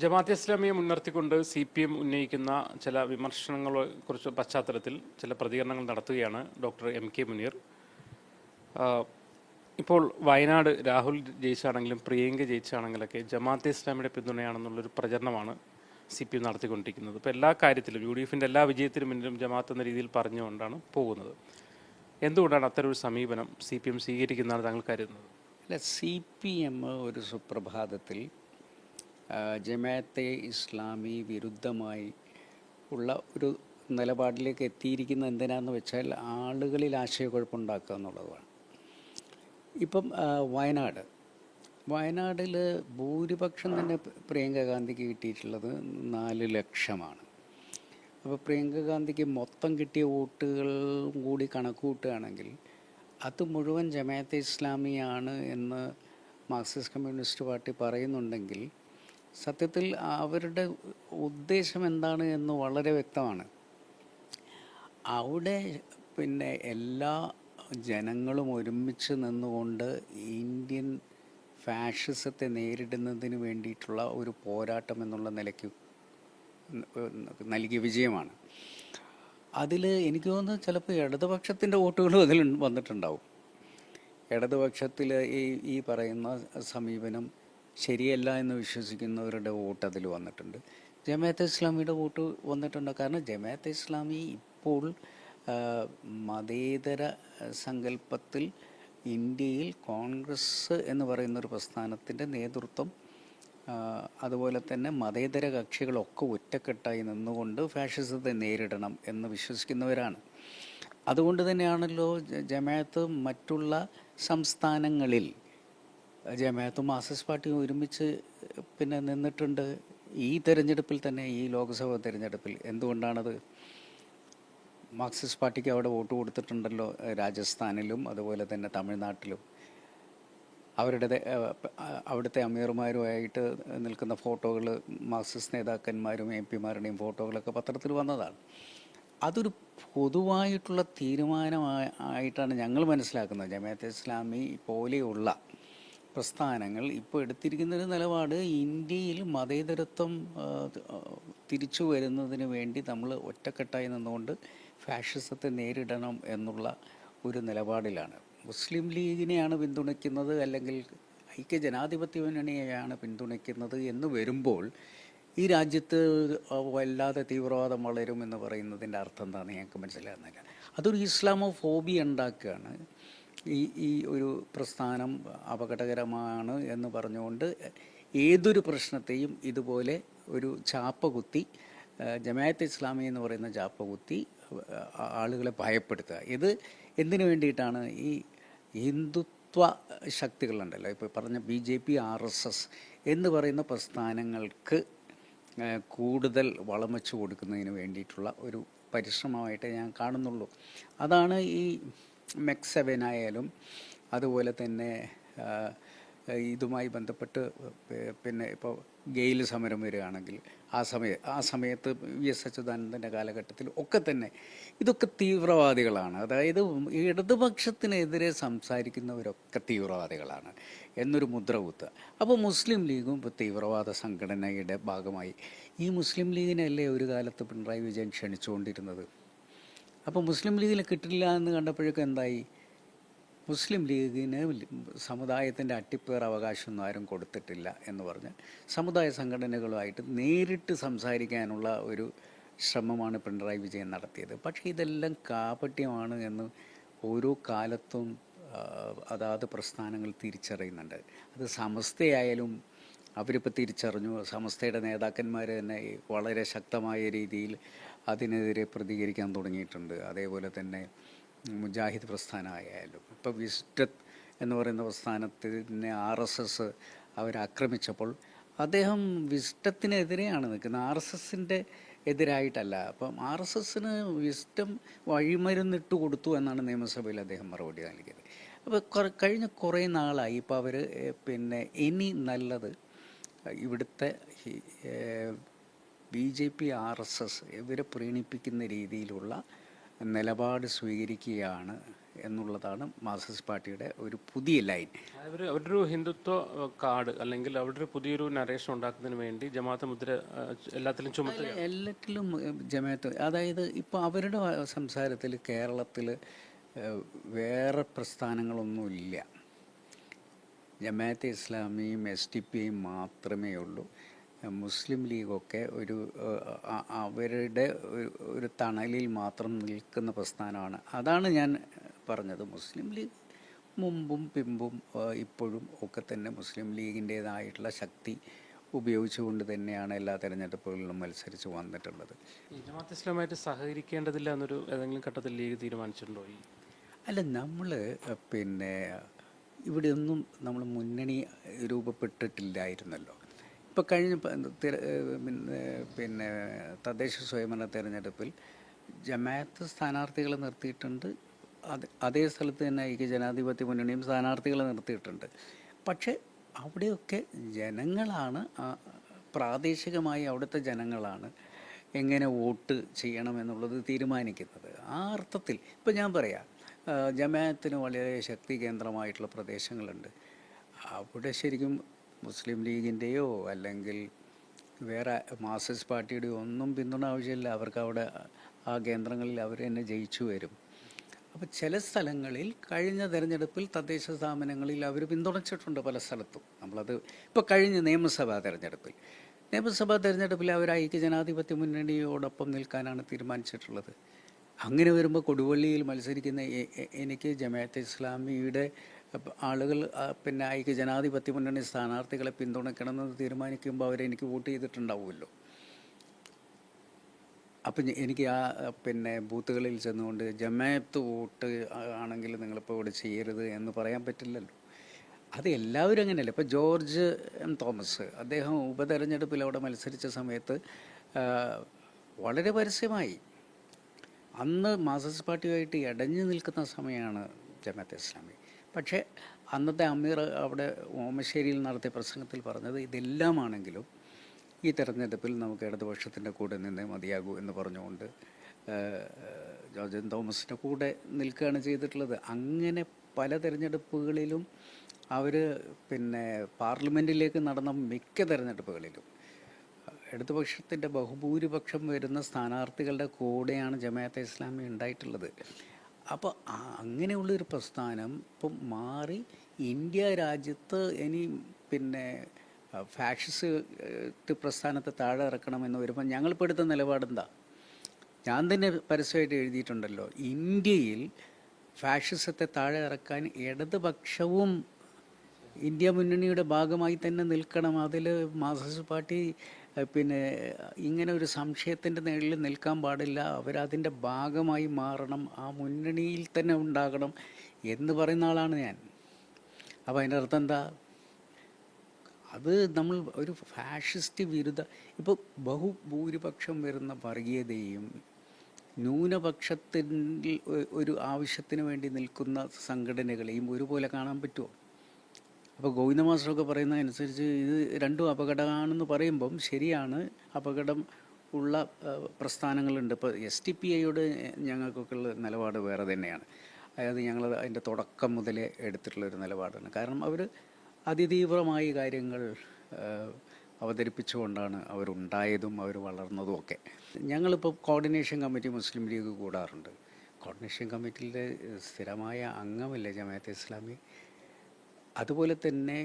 ജമാഅത്തെ ഇസ്ലാമിയെ മുൻനിർത്തിക്കൊണ്ട് C P M ഉന്നയിക്കുന്ന ചില വിമർശനങ്ങളെ കുറിച്ച് പശ്ചാത്തലത്തിൽ ചില പ്രതികരണങ്ങൾ നടത്തുകയാണ് ഡോക്ടർ എം കെ മുനീർ. ഇപ്പോൾ വയനാട് രാഹുൽ ജയിച്ചാണെങ്കിലും പ്രിയങ്ക ജയിച്ചാണെങ്കിലൊക്കെ ജമാഅത്തെ ഇസ്ലാമിയുടെ പിന്തുണയാണെന്നുള്ളൊരു പ്രചരണമാണ് സി പി എം നടത്തിക്കൊണ്ടിരിക്കുന്നത്. ഇപ്പോൾ എല്ലാ കാര്യത്തിലും യു ഡി എഫിന്റെ എല്ലാ വിജയത്തിനും മുന്നിലും ജമാഅത്ത് എന്ന രീതിയിൽ പറഞ്ഞുകൊണ്ടാണ് പോകുന്നത്. എന്തുകൊണ്ടാണ് അത്തരം ഒരു സമീപനം സി പി എം സ്വീകരിക്കുന്നതാണ് താങ്കൾ കരുതുന്നത്? അല്ല സി പി എം ഒരു സുപ്രഭാതത്തിൽ ജമാഅത്തെ ഇസ്ലാമി വിരുദ്ധമായി ഉള്ള ഒരു നിലപാടിലേക്ക് എത്തിയിരിക്കുന്ന എന്തിനാന്ന് വെച്ചാൽ ആളുകളിൽ ആശയക്കുഴപ്പമുണ്ടാക്കുക എന്നുള്ളതാണ്. ഇപ്പം വയനാട്. വയനാടിൽ ഭൂരിപക്ഷം തന്നെ പ്രിയങ്ക ഗാന്ധിക്ക് കിട്ടിയിട്ടുള്ളത് നാല് ലക്ഷമാണ്. അപ്പോൾ പ്രിയങ്ക ഗാന്ധിക്ക് മൊത്തം കിട്ടിയ വോട്ടുകൾ കൂടി കണക്ക് കൂട്ടുകയാണെങ്കിൽ അത് മുഴുവൻ ജമാഅത്തെ ഇസ്ലാമിയാണ് എന്ന് മാർക്സിസ്റ്റ് കമ്മ്യൂണിസ്റ്റ് പാർട്ടി പറയുന്നുണ്ടെങ്കിൽ സത്യത്തിൽ അവരുടെ ഉദ്ദേശം എന്താണ് എന്ന് വളരെ വ്യക്തമാണ്. അവിടെ പിന്നെ എല്ലാ ജനങ്ങളും ഒരുമിച്ച് നിന്നുകൊണ്ട് ഇന്ത്യൻ ഫാഷിസത്തെ നേരിടുന്നതിന് വേണ്ടിയിട്ടുള്ള ഒരു പോരാട്ടം എന്നുള്ള നിലയ്ക്ക് നൽകിയ വിജയമാണ്. അതിൽ എനിക്ക് തോന്നുന്നു ചിലപ്പോൾ ഇടതുപക്ഷത്തിന്റെ വോട്ടുകളും അതിൽ വന്നിട്ടുണ്ടാവും. ഇടതുപക്ഷത്തിൽ ഈ ഈ പറയുന്ന സമീപനം ശരിയല്ല എന്ന് വിശ്വസിക്കുന്നവരുടെ വോട്ട് അതിൽ വന്നിട്ടുണ്ട്. ജമാഅത്തെ ഇസ്ലാമിയുടെ വോട്ട് വന്നിട്ടുണ്ട്? കാരണം ജമാഅത്തെ ഇസ്ലാമി ഇപ്പോൾ മതേതര സങ്കല്പത്തിൽ ഇന്ത്യയിൽ കോൺഗ്രസ് എന്ന് പറയുന്ന ഒരു പ്രസ്ഥാനത്തിന്റെ നേതൃത്വം അതുപോലെ തന്നെ മതേതര കക്ഷികളൊക്കെ ഒറ്റക്കെട്ടായി നിന്നുകൊണ്ട് ഫാഷിസത്തെ നേരിടണം എന്ന് വിശ്വസിക്കുന്നവരാണ്. അതുകൊണ്ട് തന്നെയാണല്ലോ ജമാഅത്ത് മറ്റുള്ള സംസ്ഥാനങ്ങളിൽ ജമാഅത്തും മാർക്സിസ്റ്റ് പാർട്ടിയും ഒരുമിച്ച് പിന്നെ നിന്നിട്ടുണ്ട്. ഈ തെരഞ്ഞെടുപ്പിൽ തന്നെ ഈ ലോക്സഭാ തെരഞ്ഞെടുപ്പിൽ എന്തുകൊണ്ടാണത്? മാർക്സിസ്റ്റ് പാർട്ടിക്ക് അവിടെ വോട്ട് കൊടുത്തിട്ടുണ്ടല്ലോ രാജസ്ഥാനിലും അതുപോലെ തന്നെ തമിഴ്നാട്ടിലും. അവരുടെ അവിടുത്തെ അമീർമാരുമായിട്ട് നിൽക്കുന്ന ഫോട്ടോകൾ മാർക്സിസ്റ്റ് നേതാക്കന്മാരും എം പിമാരുടെയും ഫോട്ടോകളൊക്കെ പത്രത്തിൽ വന്നതാണ്. അതൊരു പൊതുവായിട്ടുള്ള തീരുമാനമായിട്ടാണ് ഞങ്ങൾ മനസ്സിലാക്കുന്നത്. ജമാഅത്തെ ഇസ്ലാമി പോലെയുള്ള പ്രസ്ഥാനങ്ങൾ ഇപ്പോൾ എടുത്തിരിക്കുന്ന ഒരു നിലപാട് ഇന്ത്യയിൽ മതേതരത്വം തിരിച്ചു വരുന്നതിന് വേണ്ടി നമ്മൾ ഒറ്റക്കെട്ടായി നിന്നുകൊണ്ട് ഫാഷിസത്തെ നേരിടണം എന്നുള്ള ഒരു നിലപാടിലാണ്. മുസ്ലിം ലീഗിനെയാണ് പിന്തുണയ്ക്കുന്നത് അല്ലെങ്കിൽ ഐക്യ ജനാധിപത്യ മുന്നണിയെയാണ് പിന്തുണയ്ക്കുന്നത് എന്ന് വരുമ്പോൾ ഈ രാജ്യത്ത് വല്ലാതെ തീവ്രവാദം വളരും എന്ന് പറയുന്നതിന്റെ അർത്ഥം എന്താണെന്ന് ഞങ്ങൾക്ക് മനസ്സിലാകുന്നില്ല. അതൊരു ഇസ്ലാമോ ഫോബി ഉണ്ടാക്കുകയാണ്. ഈ ഈ ഒരു പ്രസ്ഥാനം അപകടകരമാണ് എന്ന് പറഞ്ഞുകൊണ്ട് ഏതൊരു പ്രശ്നത്തെയും ഇതുപോലെ ഒരു ചാപ്പ കുത്തി ആ, ജമാഅത്ത് ഇസ്ലാമി എന്ന് പറയുന്ന ചാപ്പ കുത്തി ആളുകളെ ഭയപ്പെടുത്തുക. ഇത് എന്തിനു വേണ്ടിയിട്ടാണ്? ഈ ഹിന്ദുത്വ ശക്തികളുണ്ടല്ലോ. ഇപ്പോൾ പറഞ്ഞ B J P R S S എന്ന് പറയുന്ന പ്രസ്ഥാനങ്ങൾക്ക് കൂടുതൽ വളം വെച്ച് കൊടുക്കുന്നതിന് വേണ്ടിയിട്ടുള്ള ഒരു പരിശ്രമമായിട്ട് ഞാൻ കാണുന്നുള്ളൂ. അതാണ് ഈ മെക്സെവനായാലും അതുപോലെ തന്നെ ഇതുമായി ബന്ധപ്പെട്ട് പിന്നെ ഇപ്പോൾ ഗെയിൽ സമരം വരികയാണെങ്കിൽ ആ സമയ ആ സമയത്ത് വി എസ് അച്യുതാനന്ദന്റെ കാലഘട്ടത്തിൽ ഒക്കെ തന്നെ ഇതൊക്കെ തീവ്രവാദികളാണ്. അതായത് ഇടതുപക്ഷത്തിനെതിരെ സംസാരിക്കുന്നവരൊക്കെ തീവ്രവാദികളാണ് എന്നൊരു മുദ്ര കുത്തുക അപ്പോൾ മുസ്ലിം ലീഗും ഇപ്പോൾ തീവ്രവാദ സംഘടനയുടെ ഭാഗമായി. ഈ മുസ്ലിം ലീഗിനല്ലേ ഒരു കാലത്ത് പിണറായി വിജയൻ ക്ഷണിച്ചുകൊണ്ടിരുന്നത്? അപ്പോൾ മുസ്ലിം ലീഗിനെ കിട്ടില്ല എന്ന് കണ്ടപ്പോഴേക്കും എന്തായി? മുസ്ലിം ലീഗിന് സമുദായത്തിന്റെ അട്ടിപ്പേർ അവകാശമൊന്നും ആരും കൊടുത്തിട്ടില്ല എന്ന് പറഞ്ഞ് സമുദായ സംഘടനകളുമായിട്ട് നേരിട്ട് സംസാരിക്കാനുള്ള ഒരു ശ്രമമാണ് പിണറായി വിജയൻ നടത്തിയത്. പക്ഷേ ഇതെല്ലാം കാപട്യമാണ് എന്ന് ഓരോ കാലത്തും അതാത് പ്രസ്ഥാനങ്ങൾ തിരിച്ചറിയുന്നുണ്ട്. അത് സമസ്തയായാലും അവരിപ്പോൾ തിരിച്ചറിഞ്ഞു. സമസ്തയുടെ നേതാക്കന്മാർ തന്നെ വളരെ ശക്തമായ രീതിയിൽ അതിനെതിരെ പ്രതികരിക്കാൻ തുടങ്ങിയിട്ടുണ്ട്. അതേപോലെ തന്നെ മുജാഹിദ് പ്രസ്ഥാനമായാലും. ഇപ്പോൾ വിസ്റ്റത്ത് എന്ന് പറയുന്ന പ്രസ്ഥാനത്തിനെ ആർ എസ് എസ് അവരാക്രമിച്ചപ്പോൾ അദ്ദേഹം വിസ്റ്റത്തിനെതിരെയാണ് നിൽക്കുന്നത്. ആർ എസ് എസിന്റെ എതിരായിട്ടല്ല. അപ്പം ആർ എസ് എസിന് വിസ്റ്റം വഴിമരുന്നിട്ട് കൊടുത്തു എന്നാണ് നിയമസഭയിൽ അദ്ദേഹം മറുപടി നൽകിയത്. അപ്പോൾ കഴിഞ്ഞ കുറേ നാളായി ഇപ്പോൾ അവർ പിന്നെ ഇനി നല്ലത് ഇവിടുത്തെ B J P R S S ഇവരെ പ്രീണിപ്പിക്കുന്ന രീതിയിലുള്ള നിലപാട് സ്വീകരിക്കുകയാണ് എന്നുള്ളതാണ് മാർക്സിസ്റ്റ് പാർട്ടിയുടെ ഒരു പുതിയ ലൈൻ. അവർ അവരുടെ ഒരു ഹിന്ദുത്വ കാർഡ് അല്ലെങ്കിൽ അവരുടെ ഒരു പുതിയൊരു നരേഷൻ ഉണ്ടാക്കുന്നതിന് വേണ്ടി ജമാഅത്ത് മുദ്ര എല്ലാത്തിലും ചുമത്തി എല്ലാറ്റിലും ഏഹ്, ജമാഅത്ത് അതായത് ഇപ്പോൾ അവരുടെ സംസാരത്തിൽ കേരളത്തിൽ വേറെ പ്രസ്ഥാനങ്ങളൊന്നുമില്ല. ജമാഅത്തെ ഇസ്ലാമിയും എസ് ടി പിയും മാത്രമേ ഉള്ളൂ. മുസ്ലിം ലീഗൊക്കെ ഒരു അവരുടെ ഒരു- തണലിൽ മാത്രം നിൽക്കുന്ന പ്രസ്ഥാനമാണ്. അതാണ് ഞാൻ പറഞ്ഞത്. മുസ്ലിം ലീഗ് മുമ്പും പിമ്പും ഇപ്പോഴും ഒക്കെ തന്നെ മുസ്ലിം ലീഗിന്റേതായിട്ടുള്ള ശക്തി ഉപയോഗിച്ചുകൊണ്ട് തന്നെയാണ് എല്ലാ തെരഞ്ഞെടുപ്പുകളിലും മത്സരിച്ച് വന്നിട്ടുള്ളത്. ജമാഅത്ത് ഇസ്ലാമായിട്ട് സഹകരിക്കേണ്ടതില്ല എന്നൊരു ഏതെങ്കിലും ഘട്ടത്തിൽ ലീഗ് തീരുമാനിച്ചിട്ടുണ്ടോ അല്ല നമ്മൾ പിന്നെ ഇവിടെ ഒന്നും നമ്മൾ മുന്നണി രൂപപ്പെട്ടിട്ടില്ലായിരുന്നല്ലോ. ഇപ്പോൾ കഴിഞ്ഞ പിന്നെ തദ്ദേശ സ്വയംഭരണ തെരഞ്ഞെടുപ്പിൽ ജമാഅത്ത് സ്ഥാനാർത്ഥികളെ നിർത്തിയിട്ടുണ്ട്. അത് അതേ സ്ഥലത്ത് തന്നെ ഐക്യ ജനാധിപത്യ മുന്നണിയും സ്ഥാനാർത്ഥികളെ നിർത്തിയിട്ടുണ്ട്. പക്ഷേ അവിടെയൊക്കെ ജനങ്ങളാണ് പ്രാദേശികമായി അവിടുത്തെ ജനങ്ങളാണ് എങ്ങനെ വോട്ട് ചെയ്യണമെന്നുള്ളത് തീരുമാനിക്കുന്നത്. ആ അർത്ഥത്തിൽ ഇപ്പം ഞാൻ പറയാം ജമാഅത്തിന് വളരെ ശക്തി കേന്ദ്രമായിട്ടുള്ള പ്രദേശങ്ങളുണ്ട്. അവിടെ ശരിക്കും മുസ്ലിം ലീഗിന്റെയോ അല്ലെങ്കിൽ വേറെ മാർക്സിസ്റ്റ് പാർട്ടിയുടെയോ ഒന്നും പിന്തുണ ആവശ്യമില്ല. അവർക്ക് അവിടെ ആ കേന്ദ്രങ്ങളിൽ അവർ തന്നെ ജയിച്ചു വരും. അപ്പോൾ ചില സ്ഥലങ്ങളിൽ കഴിഞ്ഞ തെരഞ്ഞെടുപ്പിൽ തദ്ദേശ സ്ഥാപനങ്ങളിൽ അവർ പിന്തുണച്ചിട്ടുണ്ട് പല സ്ഥലത്തും. നമ്മളത് ഇപ്പോൾ കഴിഞ്ഞ നിയമസഭാ തെരഞ്ഞെടുപ്പിൽ. നിയമസഭാ തെരഞ്ഞെടുപ്പിൽ അവർ ഐക്യ ജനാധിപത്യ മുന്നണിയോടൊപ്പം നിൽക്കാനാണ് തീരുമാനിച്ചിട്ടുള്ളത്. അങ്ങനെ വരുമ്പോൾ കൊടുവള്ളിയിൽ മത്സരിക്കുന്ന എനിക്ക് ജമാഅത്തെ ഇസ്ലാമിയുടെ ആളുകൾ പിന്നെ ഐക്യ ജനാധിപത്യ മുന്നണി സ്ഥാനാർത്ഥികളെ പിന്തുണയ്ക്കണമെന്ന് തീരുമാനിക്കുമ്പോൾ അവരെനിക്ക് വോട്ട് ചെയ്തിട്ടുണ്ടാവുമല്ലോ. അപ്പം എനിക്ക് ആ പിന്നെ ബൂത്തുകളിൽ ചെന്നുകൊണ്ട് ജമാഅത്ത് വോട്ട് ആണെങ്കിൽ നിങ്ങളിപ്പോൾ ഇവിടെ ചെയ്യരുത് എന്ന് പറയാൻ പറ്റില്ലല്ലോ. അത് എല്ലാവരും അങ്ങനെയല്ല? ഇപ്പോൾ ജോർജ് എം തോമസ് അദ്ദേഹം ഉപതെരഞ്ഞെടുപ്പിൽ അവിടെ മത്സരിച്ച സമയത്ത് വളരെ പരസ്യമായി അന്ന് മാർക്സിസ്റ്റ് പാർട്ടിയുമായിട്ട് ഇടഞ്ഞു നിൽക്കുന്ന സമയമാണ് ജമാഅത്ത് ഇസ്ലാമി. പക്ഷേ അന്നത്തെ അമീർ അവിടെ ഓമശ്ശേരിയിൽ നടത്തിയ പ്രസംഗത്തിൽ പറഞ്ഞത് ഇതെല്ലാമാണെങ്കിലും ഈ തെരഞ്ഞെടുപ്പിൽ നമുക്ക് ഇടതുപക്ഷത്തിന്റെ കൂടെ നിന്ന് മതിയാകൂ എന്ന് പറഞ്ഞുകൊണ്ട് ജോർജൻ തോമസിന്റെ കൂടെ നിൽക്കുകയാണ് ചെയ്തിട്ടുള്ളത്. അങ്ങനെ പല തിരഞ്ഞെടുപ്പുകളിലും അവർ പിന്നെ പാർലമെന്റിലേക്ക് നടന്ന മിക്ക തെരഞ്ഞെടുപ്പുകളിലും ഇടതുപക്ഷത്തിന്റെ ബഹുഭൂരിപക്ഷം വരുന്ന സ്ഥാനാർത്ഥികളുടെ കൂടെയാണ് ജമാഅത്തെ ഇസ്ലാമി ഉണ്ടായിട്ടുള്ളത്. അപ്പോൾ അങ്ങനെയുള്ളൊരു പ്രസ്ഥാനം ഇപ്പം മാറി ഇന്ത്യ രാജ്യത്ത് ഇനി പിന്നെ ഫാഷിസ്റ്റ് പ്രസ്ഥാനത്തെ താഴെ ഇറക്കണമെന്ന് വരുമ്പോൾ ഞങ്ങളിപ്പോൾ എടുത്ത നിലപാടെന്താ? ഞാൻ തന്നെ പരസ്യമായിട്ട് എഴുതിയിട്ടുണ്ടല്ലോ ഇന്ത്യയിൽ ഫാഷിസത്തെ താഴെ ഇറക്കാൻ ഇടതുപക്ഷവും ഇന്ത്യ മുന്നണിയുടെ ഭാഗമായി തന്നെ നിൽക്കണം. അതിൽ മാർക്സിസ്റ്റ് പാർട്ടി പിന്നെ ഇങ്ങനെ ഒരു സംശയത്തിന്റെ നിഴലിൽ നിൽക്കാൻ പാടില്ല. അവരതിന്റെ ഭാഗമായി മാറണം. ആ മുന്നണിയിൽ തന്നെ ഉണ്ടാകണം എന്ന് പറയുന്ന ആളാണ് ഞാൻ. അപ്പോൾ അതിന്റെ അർത്ഥം എന്താ? അത് നമ്മൾ ഒരു ഫാഷിസ്റ്റ് വിരുദ്ധ ഇപ്പോൾ ബഹുഭൂരിപക്ഷം വരുന്ന വർഗീയതയും ന്യൂനപക്ഷത്തിൽ ഒരു ആവശ്യത്തിന് വേണ്ടി നിൽക്കുന്ന സംഘടനകളെയും ഒരുപോലെ കാണാൻ പറ്റുമോ അപ്പോൾ ഗോവിന്ദ മാസ്റ്ററൊക്കെ പറയുന്നതനുസരിച്ച് ഇത് രണ്ടും അപകടമാണെന്ന് പറയുമ്പം ശരിയാണ്. അപകടം ഉള്ള പ്രസ്ഥാനങ്ങളുണ്ട്. ഇപ്പോൾ എസ് ടി പി ഐയോട് ഞങ്ങൾക്കൊക്കെ ഉള്ള നിലപാട് വേറെ തന്നെയാണ്. അതായത് ഞങ്ങൾ അതിന്റെ തുടക്കം മുതലേ എടുത്തിട്ടുള്ളൊരു നിലപാടാണ്. കാരണം അവർ അതിതീവ്രമായി കാര്യങ്ങൾ അവതരിപ്പിച്ചുകൊണ്ടാണ് അവരുണ്ടായതും അവർ വളർന്നതും ഒക്കെ. ഞങ്ങളിപ്പോൾ കോർഡിനേഷൻ കമ്മിറ്റി മുസ്ലിം ലീഗ് കൂടാറുണ്ട്. കോർഡിനേഷൻ കമ്മിറ്റിയിലെ സ്ഥിരമായ അംഗമല്ലേ ജമാഅത്തെ ഇസ്ലാമി? അതുപോലെ തന്നെ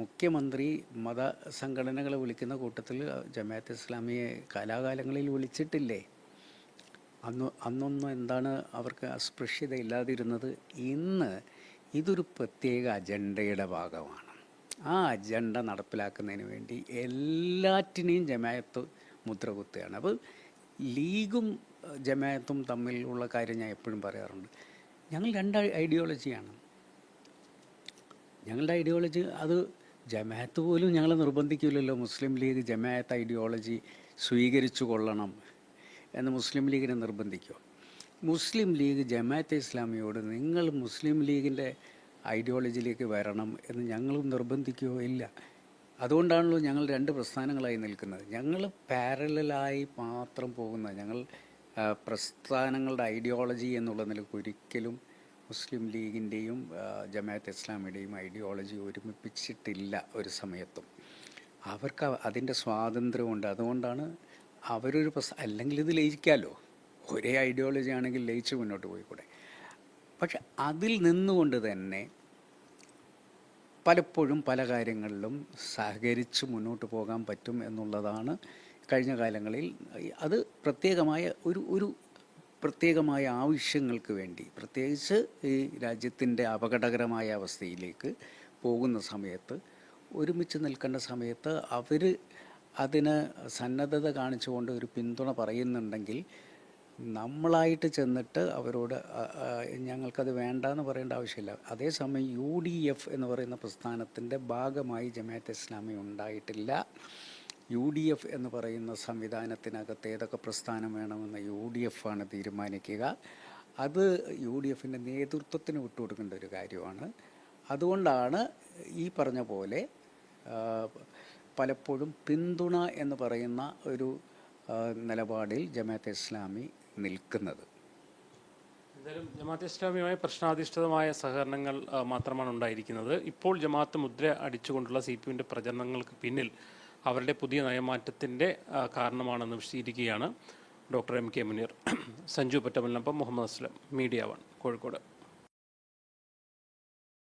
മുഖ്യമന്ത്രി മത സംഘടനകളെ വിളിക്കുന്ന കൂട്ടത്തിൽ ജമാഅത്ത് ഇസ്ലാമിയെ കാലാകാലങ്ങളിൽ വിളിച്ചിട്ടില്ലേ? അന്ന് അന്നൊന്നും എന്താണ് അവർക്ക് അസ്പൃശ്യത ഇല്ലാതിരുന്നത് ഇന്ന് ഇതൊരു പ്രത്യേക അജണ്ടയുടെ ഭാഗമാണ്. ആ അജണ്ട നടപ്പിലാക്കുന്നതിന് വേണ്ടി എല്ലാറ്റിനെയും ജമായത്ത് മുദ്ര കുത്തുകയാണ് അപ്പോൾ ലീഗും ജമായത്തും തമ്മിലുള്ള കാര്യം ഞാൻ എപ്പോഴും പറയാറുണ്ട്. ഞങ്ങൾ രണ്ട് ഐഡിയോളജിയാണ്. ഞങ്ങളുടെ ഐഡിയോളജി അത് ജമാഅത്ത് പോലും ഞങ്ങളെ നിർബന്ധിക്കില്ലല്ലോ മുസ്ലിം ലീഗ് ജമാഅത്ത് ഐഡിയോളജി സ്വീകരിച്ചു കൊള്ളണം എന്ന് മുസ്ലിം ലീഗിനെ നിർബന്ധിക്കുമോ മുസ്ലിം ലീഗ് ജമാഅത്തെ ഇസ്ലാമിയോട് നിങ്ങൾ മുസ്ലിം ലീഗിന്റെ ഐഡിയോളജിയിലേക്ക് വരണം എന്ന് ഞങ്ങളും നിർബന്ധിക്കുകയോ ഇല്ല. അതുകൊണ്ടാണല്ലോ ഞങ്ങൾ രണ്ട് പ്രസ്ഥാനങ്ങളായി നിൽക്കുന്നത്. ഞങ്ങൾ പാരലായി മാത്രം പോകുന്ന ഞങ്ങൾ പ്രസ്ഥാനങ്ങളുടെ ഐഡിയോളജി എന്നുള്ള നിലയ്ക്ക് ഒരിക്കലും മുസ്ലിം ലീഗിന്റെയും ജമാഅത്ത് ഇസ്ലാമിയുടെയും ഐഡിയോളജി ഒരുമിപ്പിച്ചിട്ടില്ല ഒരു സമയത്തും. അവർക്ക് അതിന്റെ സ്വാതന്ത്ര്യമുണ്ട്. അതുകൊണ്ടാണ് അവരൊരു പ്രസ് അല്ലെങ്കിൽ ഇത് ലയിക്കാമല്ലോ ഒരേ ഐഡിയോളജി ആണെങ്കിൽ ലയിച്ച് മുന്നോട്ട് പോയിക്കൂടെ? പക്ഷെ അതിൽ നിന്നുകൊണ്ട് തന്നെ പലപ്പോഴും പല കാര്യങ്ങളിലും സഹകരിച്ച് മുന്നോട്ട് പോകാൻ പറ്റും എന്നുള്ളതാണ് കഴിഞ്ഞ കാലങ്ങളിൽ അത് പ്രത്യേകമായ ഒരു ഒരു പ്രത്യേകമായ ആവശ്യങ്ങൾക്ക് വേണ്ടി പ്രത്യേകിച്ച് ഈ രാജ്യത്തിന്റെ അപകടകരമായ അവസ്ഥയിലേക്ക് പോകുന്ന സമയത്ത് ഒരുമിച്ച് നിൽക്കേണ്ട സമയത്ത് അവർ അതിന് സന്നദ്ധത കാണിച്ചുകൊണ്ട് ഒരു പിന്തുണ പറയുന്നുണ്ടെങ്കിൽ നമ്മളായിട്ട് ചെന്നിട്ട് അവരോട് ഞങ്ങൾക്കത് വേണ്ട എന്ന് പറയേണ്ട ആവശ്യമില്ല. അതേസമയം യു ഡി എഫ് എന്ന് പറയുന്ന പ്രസ്ഥാനത്തിന്റെ ഭാഗമായി ജമാഅത്ത് ഇസ്ലാമി ഉണ്ടായിട്ടില്ല. യു ഡി എഫ് എന്ന് പറയുന്ന സംവിധാനത്തിനകത്ത് ഏതൊക്കെ പ്രസ്ഥാനം വേണമെന്ന് യു ഡി എഫ് ആണ് തീരുമാനിക്കുക. അത് യു ഡി എഫിന്റെ നേതൃത്വത്തിന് വിട്ടുകൊടുക്കേണ്ട ഒരു കാര്യമാണ്. അതുകൊണ്ടാണ് ഈ പറഞ്ഞ പോലെ പലപ്പോഴും പിന്തുണ എന്ന് പറയുന്ന ഒരു നിലപാടിൽ ജമാഅത്തെ ഇസ്ലാമി നിൽക്കുന്നത്. എന്തായാലും ജമാഅത്ത് ഇസ്ലാമിയുമായി പ്രശ്നാധിഷ്ഠിതമായ സഹകരണങ്ങൾ മാത്രമാണ് ഉണ്ടായിരിക്കുന്നത്. ഇപ്പോൾ ജമാഅത്ത് മുദ്ര അടിച്ചുകൊണ്ടുള്ള സി പി പ്രചരണങ്ങൾക്ക് പിന്നിൽ അവരുടെ പുതിയ നയമാറ്റത്തിന്റെ കാരണമാണെന്ന് വിശദീകരിക്കുകയാണ് doctor M K Muneer. Sanju പറ്റമലിനൊപ്പം Muhammad Aslam media one Kozhikode.